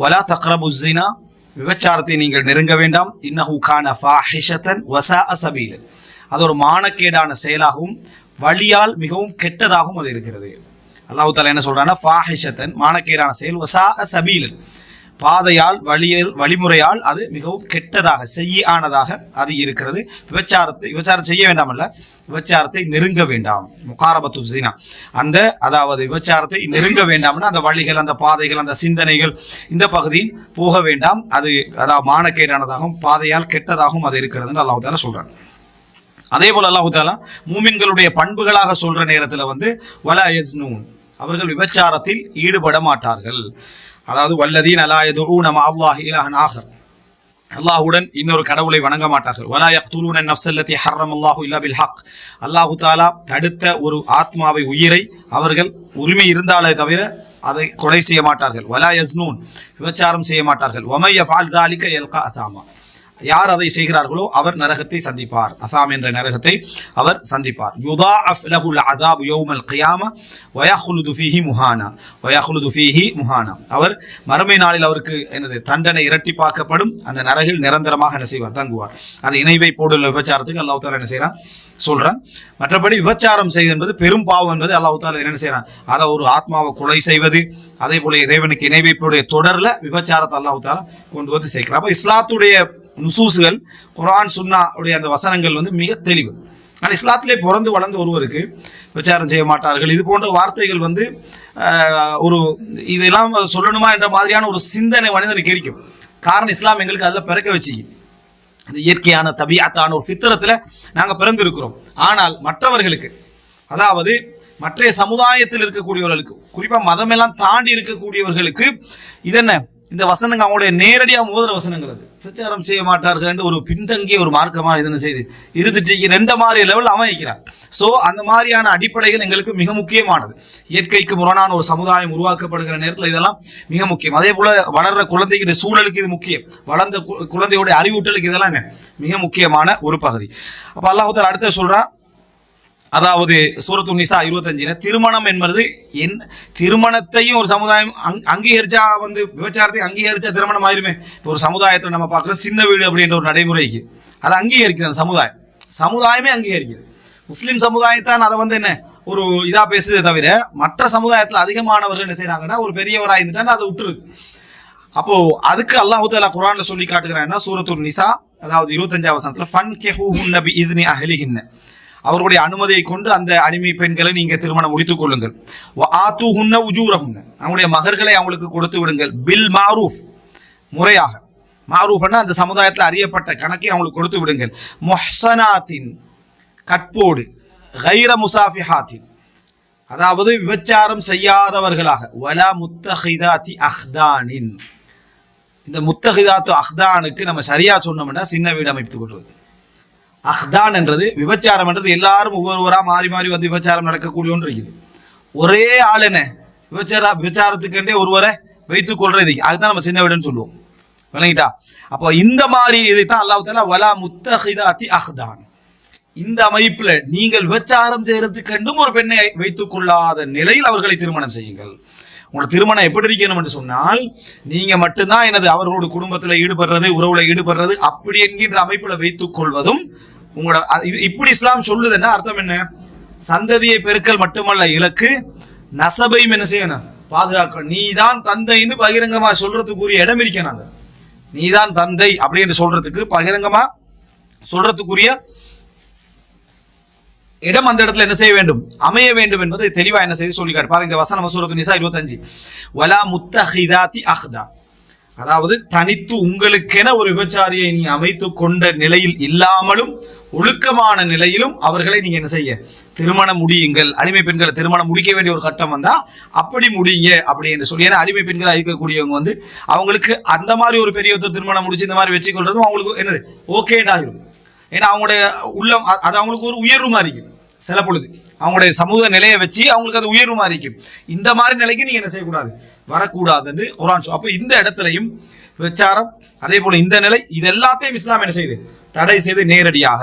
வலா தக்ரபு ஜினா விபச்சாரத்தை நீங்கள் நெருங்க வேண்டாம். இன்னஹு கான ஃபாஹிஷத்தன் வசா அசபீலன் அது ஒரு மானக்கேடான செயலாகவும் வழியால் மிகவும் கெட்டதாகவும் அது இருக்கிறது. அல்லாஹு தாலா என்ன சொல்றான்னா ஃபாஹிஷத்தன் மானக்கேடான செயல் வசா அசபீலன் பாதையால் வழியில் வழிமுறையால் அது மிகவும் கெட்டதாக செய்யானதாக அது இருக்கிறது. விபச்சாரத்தை விபச்சாரம் செய்ய வேண்டாமல்ல. விபச்சாரத்தை நெருங்க வேண்டாம். முகாரபத்து ஜினா. அந்த அதாவது விபச்சாரத்தை நெருங்க வேண்டாம்னா அந்த வழிகள் அந்த பாதைகள் அந்த சிந்தனைகள் இந்த பகுதியில் போக வேண்டாம். அது அதாவது மானக்கேடானதாகவும் பாதையால் கெட்டதாகவும் அது இருக்கிறதுன்னு அல்லாஹு தாலா சொல்றான். அதே போல் அல்லாஹு தாலா மூமின்களுடைய பண்புகளாக சொல்ற நேரத்தில் வந்து வலா எஸ்னூன் அவர்கள் விபச்சாரத்தில் ஈடுபட மாட்டார்கள். அதாவது வல்லதீன் அலா யதுஊன அல்லாஹ் இலாஹன் ஆகர் அல்லாஹுடன் இன்னொரு கடவுளை வணங்க மாட்டார்கள். வலா யக்துலூன நஃப்ஸல்லதி ஹர்ரம் அல்லாஹு இல்லா பில் ஹக். அல்லாஹு தாலா தடுத்த ஒரு ஆத்மாவை உயிரை அவர்கள் உரிமை இருந்தாலே தவிர அதை கொலை செய்ய மாட்டார்கள். வலா யஸ்னூன். விபச்சாரம் செய்ய மாட்டார்கள். வமை யஃபால் தாலிக யல்கா அதாமா. யார் அதை செய்கிறார்களோ அவர் நரகத்தை சந்திப்பார். அசாம் என்ற நரகத்தை அவர் சந்திப்பார். யுதாஅஃப் லஹுல் அதாபு யௌமல் கியாம வயஹ்லுது ஃபீஹி முஹானா. வயஹ்லுது ஃபீஹி முஹானா. அவர் மறுமை நாளில் அவருக்கு என்னது? தண்டனை இரட்டிப்பாக்கப்படும். அந்த நரகில் நிரந்தரமாக என்ன செய்வார்? தங்குவார். அந்த இணைவை போடுள்ள விபச்சாரத்துக்கு அல்லாஹ் தாலா என்ன செய்கிறான் சொல்கிறான் மற்றபடி விபச்சாரம் செய்வது என்பது பெரும் பாவம் என்பது அல்லாஹ் தாலா என்ன செய்கிறான் அதை ஒரு ஆத்மாவை கொலை செய்வது அதே போல இறைவனுக்கு இணைவைப்புடைய தொடரில் விபச்சாரத்தை அல்லாஹ் தாலா கொண்டு வந்து சேர்க்கிறார். அப்போ இஸ்லாத்துடைய நுசூசுகள் குரான் சுன்னா உடைய அந்த வசனங்கள் வந்து மிக தெளிவு. ஆனால் இஸ்லாத்திலே பிறந்து வளர்ந்த ஒருவருக்கு விசாரம் செய்ய மாட்டார்கள். இது போன்ற வார்த்தைகள் வந்து ஒரு இதெல்லாம் சொல்லணுமா என்ற மாதிரியான ஒரு சிந்தனை மனிதனுக்கு இருக்கும். காரணம் இஸ்லாம் எங்களுக்கு அதில் பிறக்க வச்சுக்கு. அந்த இயற்கையான தபியாத்தான ஒரு சித்திரத்தில் நாங்கள் பிறந்திருக்கிறோம். ஆனால் மற்றவர்களுக்கு அதாவது மற்ற சமுதாயத்தில் இருக்கக்கூடியவர்களுக்கு குறிப்பாக மதமெல்லாம் தாண்டி இருக்கக்கூடியவர்களுக்கு இதென்ன? இந்த வசனங்கள் அவங்களுடைய நேரடியாக மோதிர வசனங்கள் அது. பிரச்சாரம் செய்ய மாட்டார்கள் என்று ஒரு பின்தங்கிய ஒரு மார்க்கமாக இதனை செய்து இருந்துட்டு எந்த மாதிரி லெவல் அமைக்கிறார். ஸோ அந்த மாதிரியான அடிப்படைகள் எங்களுக்கு மிக முக்கியமானது. இயற்கைக்கு முரணான ஒரு சமுதாயம் உருவாக்கப்படுகிற நேரத்தில் இதெல்லாம் மிக முக்கியம். அதே போல் வளர்ற குழந்தைகளுடைய சூழலுக்கு இது முக்கியம். வளர்ந்த கு- குழந்தையோட அறிவூட்டலுக்கு இதெல்லாம் என்ன? மிக முக்கியமான ஒரு பகுதி. அப்போ அல்லாஹூத்தர் அடுத்த சொல்கிறான் அதாவது சூரத்து நிசா இருபத்தஞ்சில் திருமணம் என்பது என் திருமணத்தையும் ஒரு சமுதாயம் அங் அங்கீகரிச்சா வந்து விபச்சாரத்தை அங்கீகரிச்சா திருமணம் ஆயிருமே. இப்போ ஒரு சமுதாயத்தில் நம்ம பார்க்குறோம் சின்ன வீடு அப்படின்ற ஒரு நடைமுறைக்கு. அதை அங்கீகரிக்குது அந்த சமுதாயம். சமுதாயமே அங்கீகரிக்குது முஸ்லீம் சமுதாயத்தான் அதை வந்து என்ன ஒரு இதாக பேசுதே தவிர மற்ற சமுதாயத்தில் அதிகமானவர்கள் என்ன செய்கிறாங்கன்னா ஒரு பெரியவராக இருந்துட்டான்னு அதை விட்டுருது. அப்போ அதுக்கு அல்லாஹு தாலா குரான்ல சொல்லி காட்டுகிறான்னா சூரத்துல் நிசா அதாவது இருபத்தஞ்சாவது வசனத்துல ஃபன் கெஹூ நபி இதுனி அஹ்லிஹின்ன. அவர்களுடைய அனுமதியை கொண்டு அந்த அடிமை பெண்களை நீங்க திருமணம் முடித்துக் கொள்ளுங்கள். ஆத்து ஹுன்ன உஜூரஹுன்ன. அவங்களுடைய மகர்களை அவங்களுக்கு கொடுத்து விடுங்கள். பில் மாரூஃப். முறையாக. மாரூஃப்னா அந்த சமுதாயத்தில் அறியப்பட்ட கணக்கை அவங்களுக்கு கொடுத்து விடுங்கள். மொஹ்சனாத்தின். கட்போடு. கைர முசாஃபிஹாத்தின். அதாவது விபச்சாரம் செய்யாதவர்களாக. வலா முத்தஹிதாத்தி அஹ்தானின். இந்த முத்தஹிதாத்து அஹ்தானுக்கு நம்ம சரியா சொன்னோம்னா சின்ன வீடு அமைத்துக் கொள்வது. அஹ்தான் என்றது விபச்சாரம் என்றது எல்லாரும் ஒவ்வொருவரா மாறி மாறி வந்து விபச்சாரம் நடக்கக்கூடிய ஒன்று இருக்குது ஒரே ஆள் என்ன? விபச்சார விபச்சாரத்துக்கென்றே ஒருவரை வைத்துக் கொள்றது அதுதான் நம்ம சின்ன வீடுன்னு சொல்லுவோம். விளங்கிட்டா? அப்போ இந்த மாதிரி இதைத்தான் அல்லாஹ் தாலா வலா முத்தஹிதாத்தி அஹ்தான். இந்த அமைப்புல நீங்கள் விபச்சாரம் செய்யறதுக்கென்றும் ஒரு பெண்ணை வைத்துக் கொள்ளாத நிலையில் அவர்களை திருமணம் செய்யுங்கள். உங்களோட திருமணம் எப்படி இருக்கணும் என்று சொன்னால் நீங்க மட்டும்தான் எனது அவர்களோட குடும்பத்துல ஈடுபடுறது உறவுல ஈடுபடுறது அப்படி என்கின்ற அமைப்புல வைத்துக் கொள்வதும் உங்களோட இது இப்படி இஸ்லாம் சொல்லுதுன்னா அர்த்தம் என்ன? சந்ததியை பெருக்கல் மட்டுமல்ல இலக்கு நசபையும் என்ன செய்யணும்? பாதுகாக்க நீதான் தந்தைன்னு பகிரங்கமா சொல்றதுக்குரிய இடம் இருக்க நாங்க நீதான் தந்தை அப்படின்னு சொல்றதுக்கு பகிரங்கமா சொல்றதுக்குரிய இடம் அந்த இடத்துல என்ன செய்ய வேண்டும்? அமைய வேண்டும் என்பதை தெளிவா என்ன செய்து சொல்லிக்காரு. பாருங்க இந்த வசனம் சூரத்து நிசா இருபத்தஞ்சு. வலா முத்தஹிதாத்தி அஹ்தா. அதாவது தனித்து உங்களுக்கென ஒரு விபச்சாரியை நீ அமைத்து கொண்ட நிலையில் இல்லாமலும் ஒழுக்கமான நிலையிலும் அவர்களை நீங்க என்ன செய்ய? திருமணம் முடியுங்கள். அடிமை பெண்களை திருமணம் முடிக்க வேண்டிய ஒரு கட்டம் வந்தா அப்படி முடியுங்க அப்படி என்று சொல்லி. ஏன்னா அடிமை பெண்களை இருக்கக்கூடியவங்க வந்து அவங்களுக்கு அந்த மாதிரி ஒரு பெரிய ஒருத்தர் திருமணம் முடிச்சு இந்த மாதிரி வச்சுக்கொள்றதும் அவங்களுக்கு என்னது? ஓகேடாகும் ஏன்னா அவங்களுடைய உள்ளம் அது அவங்களுக்கு ஒரு உயர்வு மாதிரி இருக்கும். சில பொழுது. அவங்களுடைய சமூக நிலையை வச்சு அவங்களுக்கு அது உயர்வு மாதிரி இருக்கும். இந்த மாதிரி நிலைக்கு நீங்க என்ன செய்யக்கூடாது? வரக்கூடாதுன்னு குரான் சொல் அப்போ இந்த இடத்துலையும் விச்சாரம் அதே போல இந்த நிலை இது எல்லாத்தையும் இஸ்லாம் என்ன செய்யுது தடை செய்து நேரடியாக.